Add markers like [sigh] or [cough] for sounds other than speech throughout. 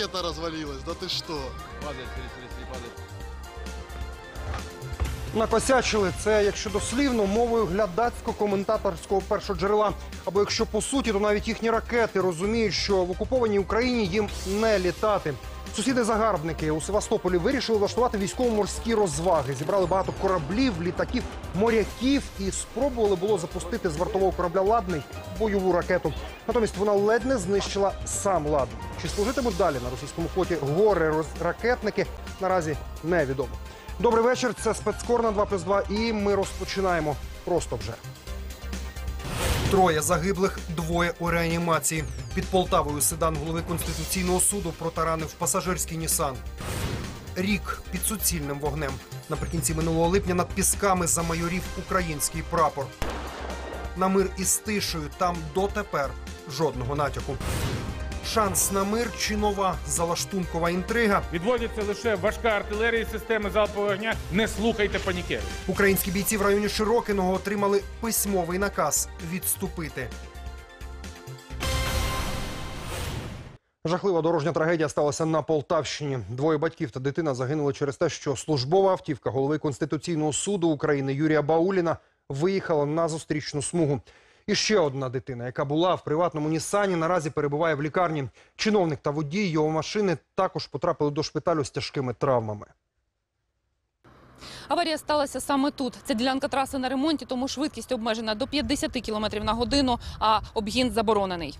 ракета развалилась, да ты что? Падает, смотри, смотри. Накосячили це, якщо дослівно, мовою глядацько-коментаторського першого джерела. Або якщо по суті, то навіть їхні ракети розуміють, що в окупованій Україні їм не літати. Сусіди-загарбники у Севастополі вирішили влаштувати військово-морські розваги. Зібрали багато кораблів, літаків, моряків і спробували було запустити з вартового корабля ладний бойову ракету. Натомість вона ледь не знищила сам ладний. Чи служитимуть далі на російському флоті гори ракетники наразі невідомо. Добрий вечір. Це спецкор на 2 плюс 2 і ми розпочинаємо просто вже. Троє загиблих, двоє у реанімації. Під Полтавою седан голови Конституційного суду протаранив пасажирський Нісан. Рік під суцільним вогнем. Наприкінці минулого липня над пісками замайорів український прапор. На мир із тишею там дотепер жодного натяку. Шанс на мир чи нова залаштункова інтрига. Відводиться лише важка артилерія і системи залпового огня. Не слухайте панікерів. Українські бійці в районі Широкиного отримали письмовий наказ відступити. Жахлива дорожня трагедія сталася на Полтавщині. Двоє батьків та дитина загинули через те, що службова автівка голови Конституційного суду України Юрія Бауліна виїхала на зустрічну смугу. І ще одна дитина, яка була в приватному Нісані, наразі перебуває в лікарні. Чиновник та водій його машини також потрапили до шпиталю з тяжкими травмами. Аварія сталася саме тут. Це ділянка траси на ремонті, тому швидкість обмежена до 50 км на годину, а обгін заборонений.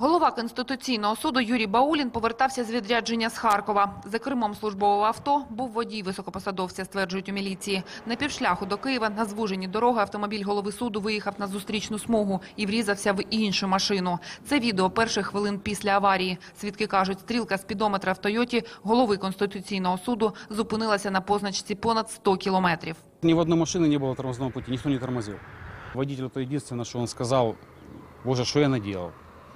Голова Конституційного суду Юрій Баулін повертався з відрядження з Харкова. За кермом службового авто був водій високопосадовця, стверджують у міліції. На півшляху до Києва на звуженій дороги автомобіль голови суду виїхав на зустрічну смугу і врізався в іншу машину. Це відео перших хвилин після аварії. Свідки кажуть, стрілка спідометра в Тойоті голови Конституційного суду зупинилася на позначці понад 100 кілометрів. Ни в одной машине не было тормозного пути, никто не тормозил. Водитель то единственное, что он сказал, боже, что я наделал.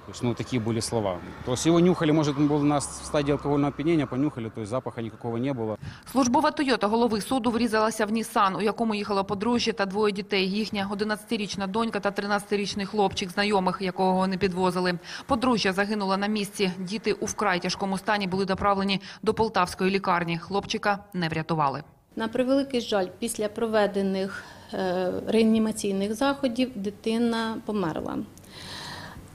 То есть, ну, такие были слова. То есть его нюхали, может, он был у нас в стадии алкогольного опьянения, понюхали, то есть запаха никакого не было. Службова Тойота голови суду врізалася в Нісан, у якому їхало подружжя та двоє дітей. Їхня 11-річна донька та 13-річний хлопчик, знайомих, якого вони підвозили. Подружжя загинуло на місці. Діти у вкрай тяжкому стані були доправлені до полтавської лікарні. Хлопчика не врятували. На превеликий жаль, після проведених е, реанімаційних заходів дитина померла.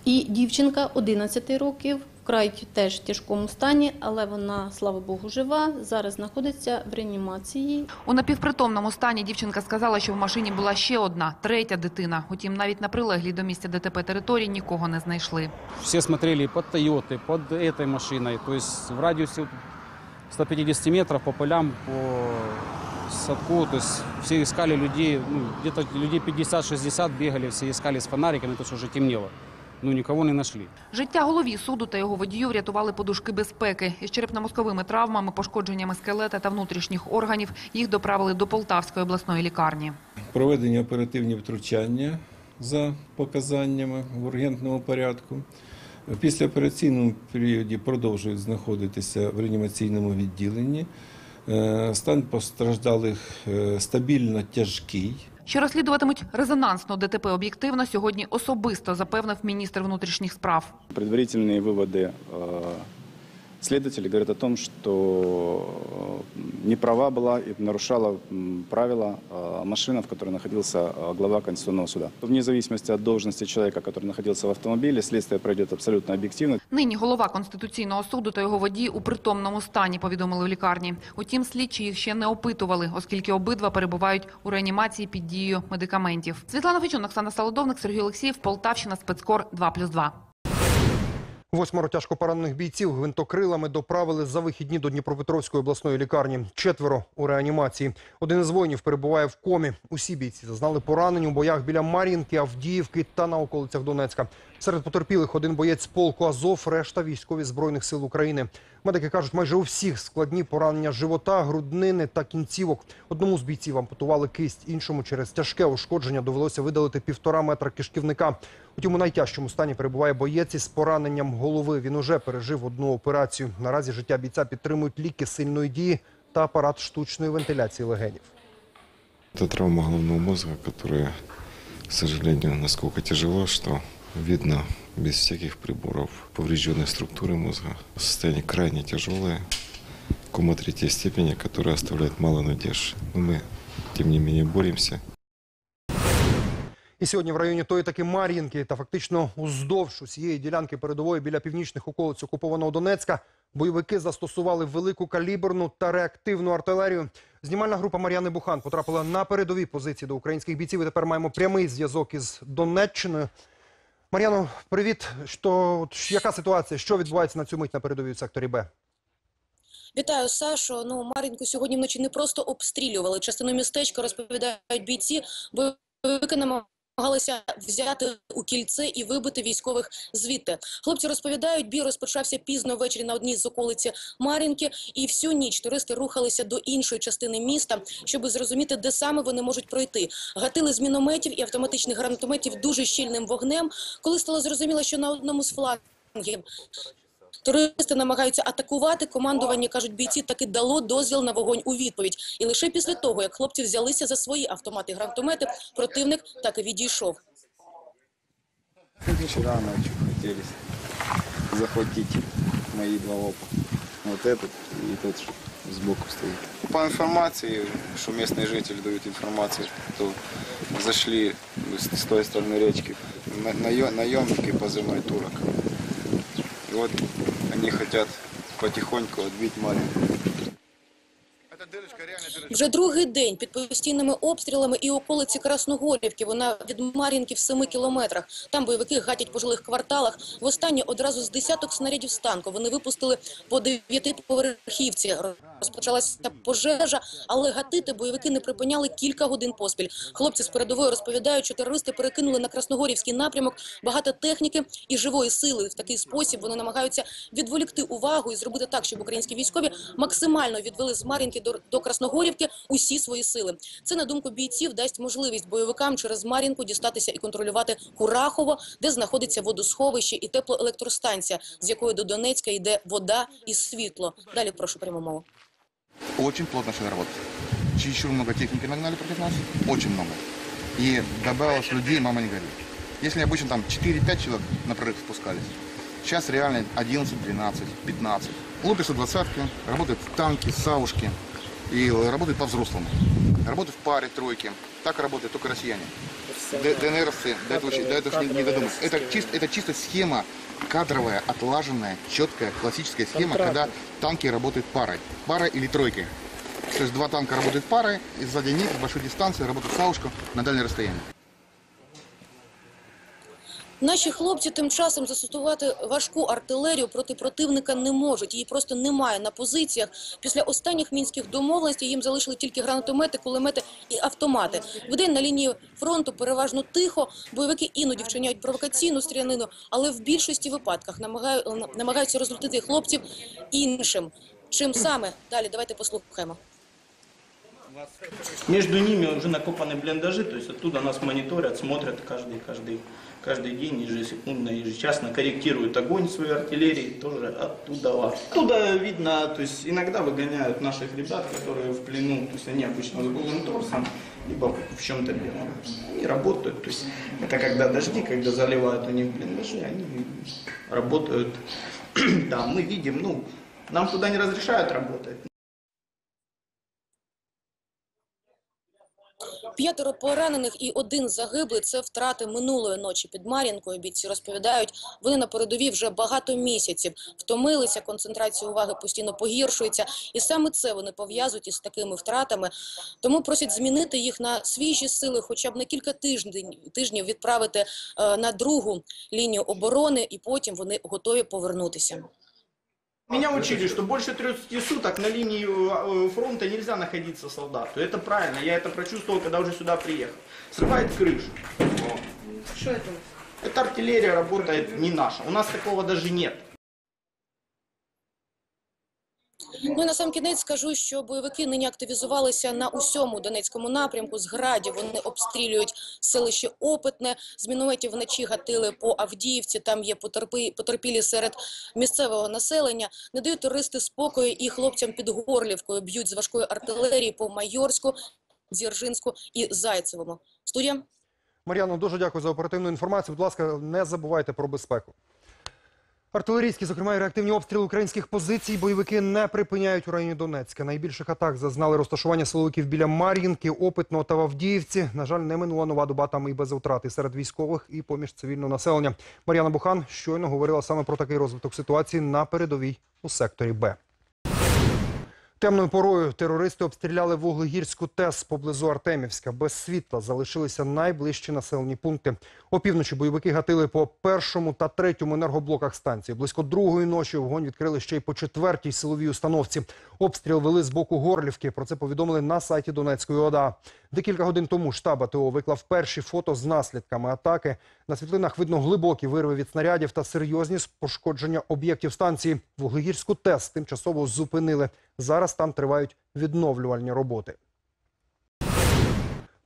І дівчинка 11 років, вкрай теж в тяжкому стані, але вона, слава Богу, жива. Зараз знаходиться в реанімації. У напівпритомному стані дівчинка сказала, що в машині була ще одна, третя дитина. Утім, навіть на прилеглій до місця ДТП території нікого не знайшли. Все смотрели под Тойотой, под этой машиной, то есть в радиусе 150 метров по полям, по садку, то есть все искали людей, ну, где-то людей 50-60 бегали, все искали с фонариками, то есть уже темнело. Ну, никого не нашли. Життя голові суду та його водію врятували подушки безпеки. Із черепно-мозковими травмами, пошкодженнями скелета та внутрішніх органів їх доправили до Полтавської обласної лікарні. проведені оперативні втручання за показаннями в ургентному порядку. В післяопераційному періоді продовжують знаходитися в реанімаційному відділенні. Е, Стан постраждалих е, стабільно тяжкий Що розслідуватимуть резонансно ДТП об'єктивно, сьогодні особисто запевнив міністр внутрішніх справ. Предварительные выводы э, следователей говорят о том, что э, неправа была и нарушала м, правила э, машина, в которой находился э, глава Конституционного суда. Вне зависимости от должности человека, который находился в автомобиле, следствие пройдет абсолютно объективно. Нині голова Конституційного суду та його водій у притомному стані, повідомили в лікарні. Утім, слідчі їх ще не опитували, оскільки обидва перебувають у реанімації під дією медикаментів. Світлана Фечун, Оксана Солодовник, Сергій Олексіїв, Полтавщина, спецкор 2+,2. Восьмеро тяжко поранених бійців гвинтокрилами доправили за вихідні до Дніпропетровської обласної лікарні. Четверо у реанімації. Один із воїнів перебуває в комі. Усі бійці зазнали поранень у боях біля Мар'їнки, Авдіївки та на околицях Донецька. Серед потерпілих один боєць полку Азов, решта військові збройних сил України. Медики кажуть, майже у всіх складні поранення живота, груднини та кінцівок. Одному з бійців ампутували кисть, іншому через тяжке ушкодження довелося видалити півтора метра кишківника. Утім, у найтяжчому стані перебуває боєць із пораненням голови. Він уже пережив одну операцію. Наразі життя бійця підтримують ліки сильної дії та апарат штучної вентиляції легенів. Это травма головного мозга, которая, к сожалению, насколько тяжело, что Видно без всяких приборов поврежденные структуры мозга. Состояние крайне тяжелое, кома третьей степени, которая оставляет мало надежд. Но мы, тем не менее, боремся. І сьогодні в районі тої таки Мар'їнки та фактично уздовж усієї ділянки передової біля північних околиць окупованого Донецька бойовики застосували велику каліберну та реактивну артилерію. Знімальна група Мар'яни Бухан потрапила на передові позиції до українських бійців. І тепер маємо прямий зв'язок із Донеччиною. Мар'яно, привіт. Що, яка ситуація? Що відбувається на цю мить на передовій в секторі Б? Вітаю, Сашо. Ну, Мар'їнку сьогодні вночі не просто обстрілювали. Частину містечка розповідають бійці, бойовики намагалися взяти у кільце і вибити військових звідти. Хлопці розповідають, бій розпочався пізно ввечері на одній з околиці Мар'їнки, і всю ніч туристи рухалися до іншої частини міста, щоб зрозуміти, де саме вони можуть пройти. Гатили з мінометів і автоматичних гранатометів дуже щільним вогнем. Коли стало зрозуміло, що на одному з флангів Терористи намагаються атакувати. Командування кажуть, бійці таки дало дозвіл на вогонь у відповідь. І лише після того, як хлопці взялися за свої автомати і гранатомети, противник так і відійшов. Вчера ночью хотели захватить мои два лопа. Вот этот и тот, что сбоку стоит. По информации, что местные жители дают информацию, то зашли с, с той стороны речки на- наё- наемники позывной турок. Вот они хотят потихоньку отбить маленькую. Вже другий день під постійними обстрілами і околиці Красногорівки. Вона від Мар'їнки в 7 кілометрах. Там бойовики гатять по жилих кварталах. Востаннє одразу з десяток снарядів з танку. Вони випустили по дев'ятиповерхівці. Розпочалася пожежа, але гатити бойовики не припиняли кілька годин поспіль. Хлопці з передової розповідають, що терористи перекинули на Красногорівський напрямок багато техніки і живої сили. В такий спосіб вони намагаються відволікти увагу і зробити так, щоб українські військові максимально відвели з Мар'їнки до, до Красногорівки усі свої сили. Це, на думку бійців, дасть можливість бойовикам через Мар'їнку дістатися і контролювати Курахово, де знаходиться водосховище і теплоелектростанція, з якої до Донецька йде вода і світло. Далі прошу пряму мову. Очень плотно шли работать. Чересчур много техники нагнали против нас. Очень много. И добавилось людей, мама не горит. Если обычно там 4-5 человек на прорыв спускались, сейчас реально 11, 12, 15. Лупишь 120 работают танки, савушки. И работают по-взрослому. Работают в паре, тройки. Так работают только россияне. Д- ДНРовцы до этого, до этого не, не додумались. Это, чис- это чисто схема кадровая, отлаженная, четкая, классическая схема, когда танки работают парой. Парой или тройкой. То есть два танка работают парой, и сзади них с большой дистанции работают саушку на дальнее расстояние. Наші хлопці тим часом застосувати важку артилерію проти противника не можуть. Її просто немає на позиціях. Після останніх мінських домовленостей їм залишили тільки гранатомети, кулемети і автомати. Вдень на лінії фронту переважно тихо. Бойовики іноді вчиняють провокаційну стрілянину, але в більшості випадках намагаю- намагаються розлютити хлопців іншим. Чим саме? Далі давайте послухаємо. Между ними уже накопаны блиндажи, то есть оттуда нас мониторят, смотрят каждый, каждый, каждый день, ежесекундно, ежечасно, корректируют огонь своей артиллерии тоже оттуда. Оттуда видно, то есть иногда выгоняют наших ребят, которые в плену, то есть они обычно с голым торсом, либо в чем-то белом. Они работают, то есть это когда дожди, когда заливают у них блиндажи, они работают. [clears throat] Да, мы видим, ну, нам туда не разрешают работать, П'ятеро поранених і один загиблий – це втрати минулої ночі під Мар'їнкою. Бійці розповідають, вони на передовій вже багато місяців. Втомилися, концентрація уваги постійно погіршується. І саме це вони пов'язують із такими втратами. Тому просять змінити їх на свіжі сили, хоча б на кілька тижнів, тижнів відправити е, на другу лінію оборони, і потім вони готові повернутися. Меня учили, что больше 30 суток на линии э, фронта нельзя находиться солдату. Это правильно, я это прочувствовал, когда уже сюда приехал. Срывает крышу. Що це? Эта артиллерия работает не наша. У нас такого даже нет. Ну і на сам кінець скажу, що бойовики нині активізувалися на усьому Донецькому напрямку. З градів вони обстрілюють селище Опитне. З мінометів вночі гатили по Авдіївці. Там є потерпілі серед місцевого населення. Не дають туристи спокою і хлопцям під Горлівкою б'ють з важкої артилерії по Майорську, Дзержинську і Зайцевому. Студія. Мар'яно, дуже дякую за оперативну інформацію. Будь ласка, не забувайте про безпеку. Артилерійські, зокрема, і реактивні обстріли українських позицій бойовики не припиняють у районі Донецька. Найбільших атак зазнали розташування силовиків біля Мар'їнки, Опитного та Вавдіївці. На жаль, не минула нова доба там і без втрати серед військових, і поміж цивільного населення. Мар'яна Бухан щойно говорила саме про такий розвиток ситуації на передовій у секторі Б. Темною порою терористи обстріляли Вуглегірську ТЕС поблизу Артемівська. Без світла залишилися найближчі населені пункти. Опівночі бойовики гатили по першому та третьому енергоблоках станції. Близько другої ночі вогонь відкрили ще й по четвертій силовій установці. Обстріл вели з боку Горлівки. Про це повідомили на сайті Донецької ОДА. Декілька годин тому штаб АТО виклав перші фото з наслідками атаки. На світлинах видно глибокі вирви від снарядів та серйозні пошкодження об'єктів станції. Вуглегірську ТЕС тимчасово зупинили. Зараз там тривають відновлювальні роботи.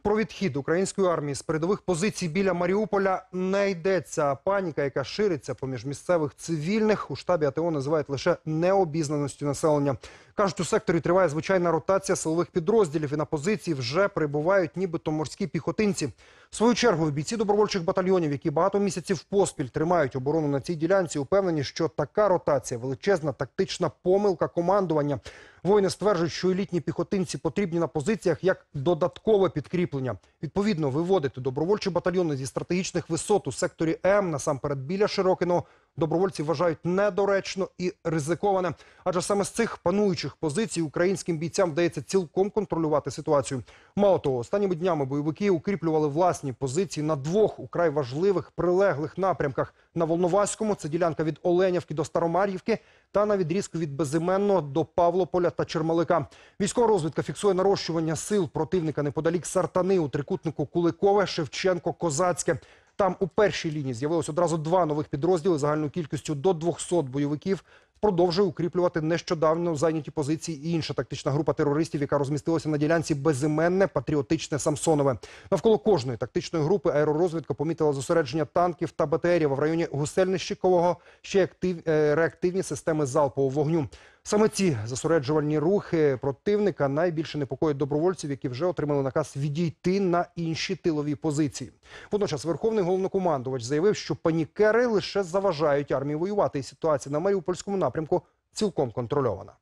Про відхід української армії з передових позицій біля Маріуполя не йдеться. Паніка, яка шириться поміж місцевих цивільних, у штабі АТО називають лише необізнаністю населення. Кажуть, у секторі триває звичайна ротація силових підрозділів, і на позиції вже прибувають нібито морські піхотинці. В свою чергу бійці добровольчих батальйонів, які багато місяців поспіль тримають оборону на цій ділянці, упевнені, що така ротація величезна тактична помилка командування. Воїни стверджують, що елітні піхотинці потрібні на позиціях як додаткове підкріплення. Відповідно, виводити добровольчі батальйони зі стратегічних висот у секторі М, насамперед біля Широкиного, добровольці вважають недоречно і ризиковане. Адже саме з цих пануючих позицій українським бійцям вдається цілком контролювати ситуацію. Мало того, останніми днями бойовики укріплювали власні позиції на двох украй важливих прилеглих напрямках. На Волноваському це ділянка від Оленівки до Старомар'ївки та на відрізку від Безіменного до Павлополя та Чермалика. Військова розвідка фіксує нарощування сил противника неподалік Сартани у трикутнику Куликове, Шевченко, Козацьке. Там у першій лінії з'явилось одразу два нових підрозділи загальною кількістю до 200 бойовиків. Продовжує укріплювати нещодавно зайняті позиції і інша тактична група терористів, яка розмістилася на ділянці безіменне патріотичне Самсонове. Навколо кожної тактичної групи аеророзвідка помітила зосередження танків та БТРів в районі Гусельнищикового ще актив, е, реактивні системи залпового вогню. Саме ці зосереджувальні рухи противника найбільше непокоїть добровольців, які вже отримали наказ відійти на інші тилові позиції. Водночас верховний головнокомандувач заявив, що панікери лише заважають армії воювати, і ситуація на Маріупольському напрямку цілком контрольована.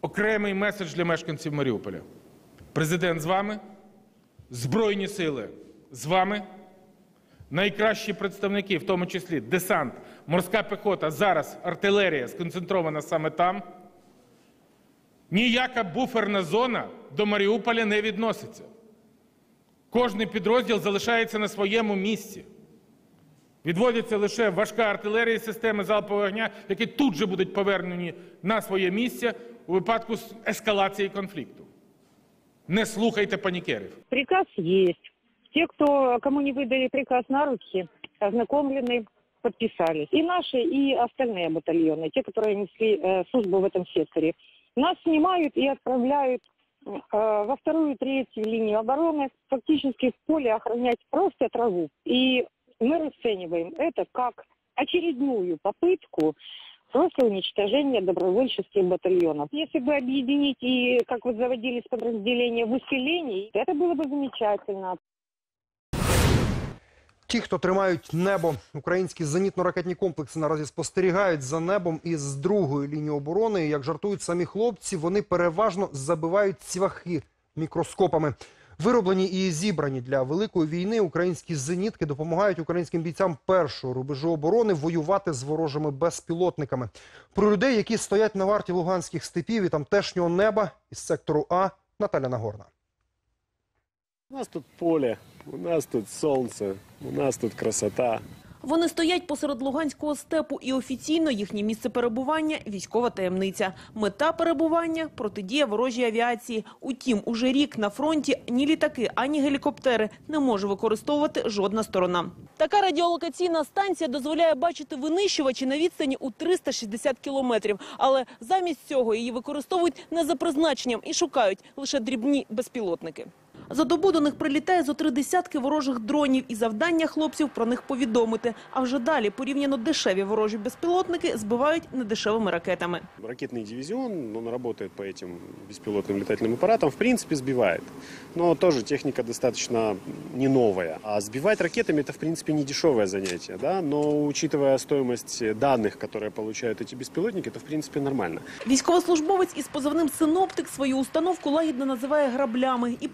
Окремий меседж для мешканців Маріуполя. Президент з вами, Збройні сили з вами, найкращі представники, в тому числі десант, морська піхота, зараз артилерія сконцентрована саме там. Ніяка буферна зона до Маріуполя не відноситься. Кожний підрозділ залишається на своєму місці. Відводяться лише важка артилерія і системи залпового огня, які тут же будуть повернені на своє місце у випадку ескалації конфлікту. Не слухайте панікерів. Приказ есть. Те, кто, кому не выдали приказ на руки, ознакомлены, подписались. И наши, и остальные батальоны, те, которые несли э, службу в этом секторе. Нас снимают и отправляют э, во вторую, третью линию обороны, фактически в поле охранять просто траву. И мы расцениваем это как очередную попытку просто уничтожения добровольческих батальонов. Если бы объединить и, как вот заводились подразделения в усилении, это было бы замечательно. Ті, хто тримають небо, українські зенітно-ракетні комплекси наразі спостерігають за небом із другої лінії оборони. Як жартують самі хлопці, вони переважно забивають цвяхи мікроскопами. Вироблені і зібрані для великої війни українські зенітки допомагають українським бійцям першого рубежу оборони воювати з ворожими безпілотниками. Про людей, які стоять на варті луганських степів і тамтешнього неба із сектору А Наталя Нагорна. У нас тут поле, у нас тут сонце, у нас тут красота. Вони стоять посеред Луганського степу і офіційно їхнє місце перебування – військова таємниця. Мета перебування – протидія ворожій авіації. Утім, уже рік на фронті ні літаки, ані гелікоптери не може використовувати жодна сторона. Така радіолокаційна станція дозволяє бачити винищувачі на відстані у 360 кілометрів. Але замість цього її використовують не за призначенням і шукають лише дрібні безпілотники. За добу до них прилітає зо три десятки ворожих дронів і завдання хлопців про них повідомити. А вже далі порівняно дешеві ворожі безпілотники збивають недешевими ракетами. Ракетный дивизион, он работает по этим беспилотным летательным аппаратам, в принципе, сбивает. Но тоже техника достаточно не новая. А сбивать ракетами это, в принципе, не дешевое занятие, да, но учитывая стоимость данных, которые получают эти беспилотники, это, в принципе, нормально. Військовослужбовець із позивним «Синоптик» свою установку лагідно називає граблями і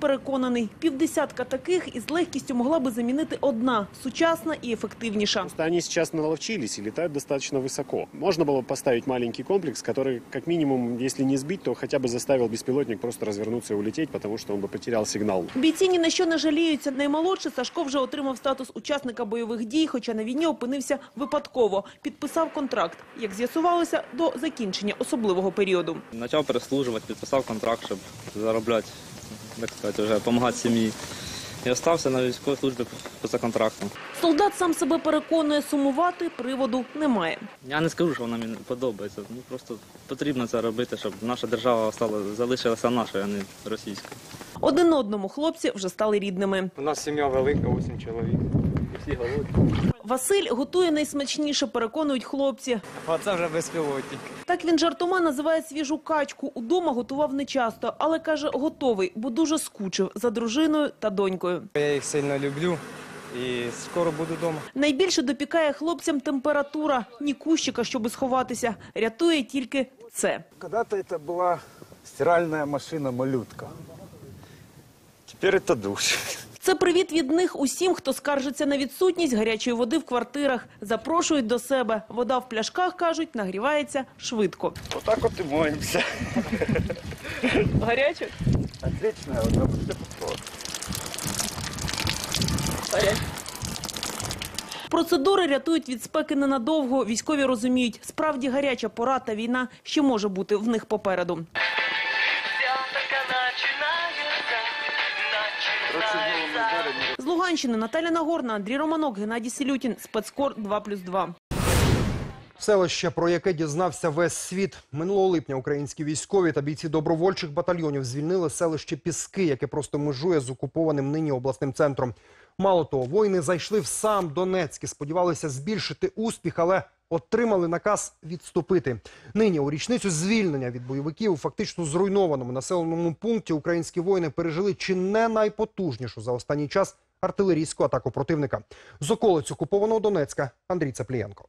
переконаний, півдесятка таких із легкістю могла би замінити одна – сучасна і ефективніша. Просто они сейчас наловчились и летают достаточно высоко. Можно было поставить маленький комплекс, который, как минимум, если не сбить, то хотя бы заставил беспилотник просто развернуться и улететь, потому что он бы потерял сигнал. Бійці ні на що не жаліються. Наймолодший Сашко вже отримав статус учасника бойових дій, хоча на війні опинився випадково. Підписав контракт, як з'ясувалося, до закінчення особливого періоду. Почав переслужувати, підписав контракт, щоб заробляти, так сказати, вже допомагати сім'ї. І остався на військовій службі поза контрактом. Солдат сам себе переконує, сумувати приводу немає. Я не скажу, що вона мені подобається. Ну просто потрібно це робити, щоб наша держава стала залишилася нашою, а не російською. Один одному хлопці вже стали рідними. У нас сім'я велика, 8 чоловік Всі голодні. Василь готує найсмачніше, переконують хлопці. Оце вже безпілотник. Так він жартома називає свіжу качку. Удома готував нечасто, але каже, готовий, бо дуже скучив за дружиною та донькою. Я їх сильно люблю і скоро буду вдома. Найбільше допікає хлопцям температура. Ні кущика, щоби сховатися. Рятує тільки це. Когда-то это была стиральная машина «Малютка». Теперь это душ. Це привіт від них усім, хто скаржиться на відсутність гарячої води в квартирах. Запрошують до себе. Вода в пляшках, кажуть, нагрівається швидко. Вот так вот и моемся. Гаряче? Отличная вода, после повтора. Процедури рятують від спеки ненадовго. Військові розуміють, справді гаряча пора та війна ще може бути в них попереду. Луганщини Наталя Нагорна, Андрій Романок, Геннадій Селютін. Спецкор 2+,2. Селище, про яке дізнався весь світ. Минулого липня українські військові та бійці добровольчих батальйонів звільнили селище Піски, яке просто межує з окупованим нині обласним центром. Мало того, воїни зайшли в сам Донецьк і сподівалися збільшити успіх, але отримали наказ відступити. Нині у річницю звільнення від бойовиків у фактично зруйнованому населеному пункті українські воїни пережили чи не найпотужнішу за останній час артилерійську атаку противника. З околиць окупованого Донецька Андрій Цаплієнко.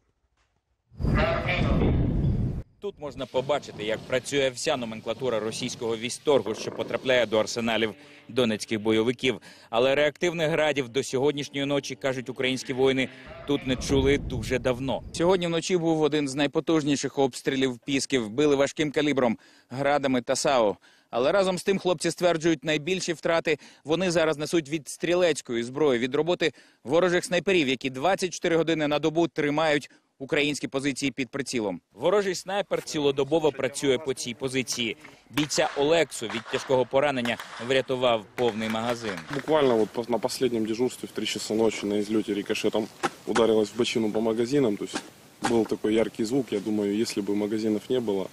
Тут можна побачити, як працює вся номенклатура російського військторгу, що потрапляє до арсеналів донецьких бойовиків. Але реактивних градів до сьогоднішньої ночі кажуть українські воїни тут не чули дуже давно. Сьогодні вночі був один з найпотужніших обстрілів пісків. Били важким калібром, градами та САУ. Але разом з тим хлопці стверджують, найбільші втрати вони зараз несуть від стрілецької зброї, від роботи ворожих снайперів, які 24 години на добу тримають українські позиції під прицілом. Ворожий снайпер цілодобово працює по цій позиції. Бійця Олексу від тяжкого поранення врятував повний магазин. Буквально вот по- на последнем дежурстве в 3 часа ночи на излете рикошетом ударилась в бочину по магазинам. То есть был такой яркий звук. Я думаю, если бы магазинов не было,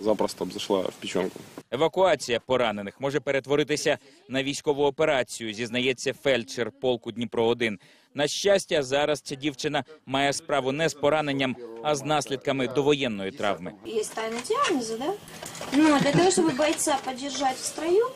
запросто б зайшла в печенку. Евакуація поранених може перетворитися на військову операцію, зізнається фельдшер полку Дніпро 1 На щастя, зараз ця дівчина має справу не з пораненням, а з наслідками довоєнної травми. Є тайна диагноза, да? Ну, для того, щоб бойца підтримати в строю,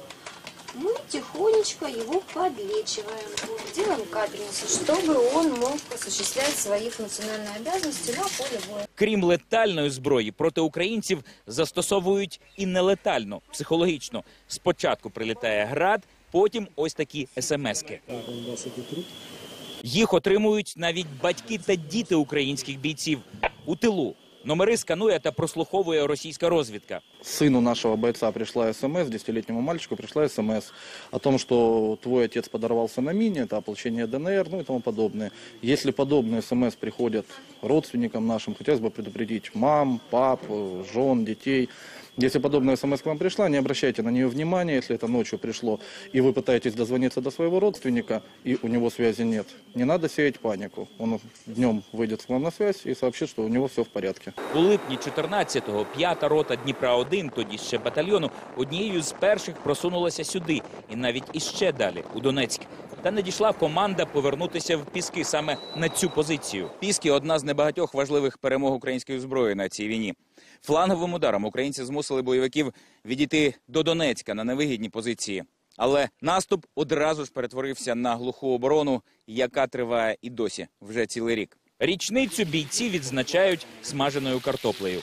мы тихонечко его подлечиваем. Вот, Делаем капельницу, чтобы он мог осуществлять свои функциональные обязанности на поле боя. Крім летальної зброї, проти українців застосовують і нелетальну, психологічну. Спочатку прилітає град, потім ось такі смски. Їх отримують навіть батьки та діти українських бійців у тилу. Номери сканує та прослуховує російська розвідка. Сыну нашего бойца пришла смс, десятилетнему мальчику пришла смс о том, что твой отец подорвался на мине, это ополчение ДНР, ну и тому подобное. Если подобные смс приходят родственникам нашим, хотелось бы предупредить мам, пап, э, жен, детей. Если подобная смс к вам пришла, не обращайте на нее внимания, если это ночью пришло, и вы пытаетесь дозвониться до своего родственника, и у него связи нет. Не надо сеять панику. Он днем выйдет к вам на связь и сообщит, что у него все в порядке. У липні 14-го п'ята рота Дніпра 1 тоді ще батальйону, однією з перших просунулася сюди і навіть іще далі у Донецьк. Та не дійшла команда повернутися в піски саме на цю позицію. Піски одна з небагатьох важливих перемог української зброї на цій війні. Фланговим ударом українці змусили бойовиків відійти до Донецька на невигідні позиції. Але наступ одразу ж перетворився на глуху оборону, яка триває і досі вже цілий рік. Річницю бійці відзначають смаженою картоплею.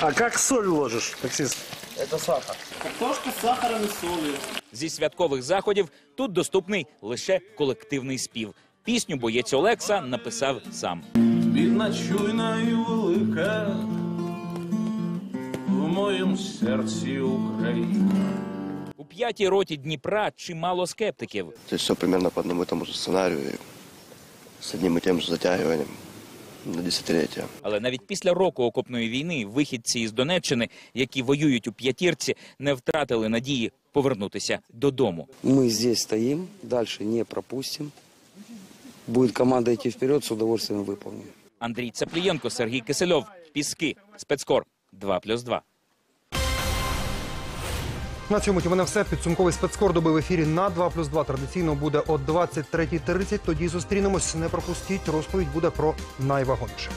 А как соль ложишь, таксист? Это сахар. Картошка с сахаром и солью. Зі святкових заходів тут доступний лише колективний спів. Пісню боєць Олекса написав сам. Бідна чуйна і велика в моєму серці Україна. У п'ятій роті Дніпра чимало скептиків. То есть все примерно по одному тому же сценарию, и одним и тем же затягиванием на десятиліття. Але навіть після року окопної війни вихідці із Донеччини, які воюють у п'ятірці, не втратили надії повернутися додому. Ми тут стоїмо, далі не пропустимо. Буде команда йти вперед, з удовольствием выполним. Андрій Цаплієнко, Сергій Кисельов, Піски, Спецкор 2+,2. На цьому ті мене все. Підсумковий спецкор доби в ефірі на 2 плюс 2 традиційно буде о 23.30. Тоді зустрінемось. Не пропустіть. Розповідь буде про найвагоміше.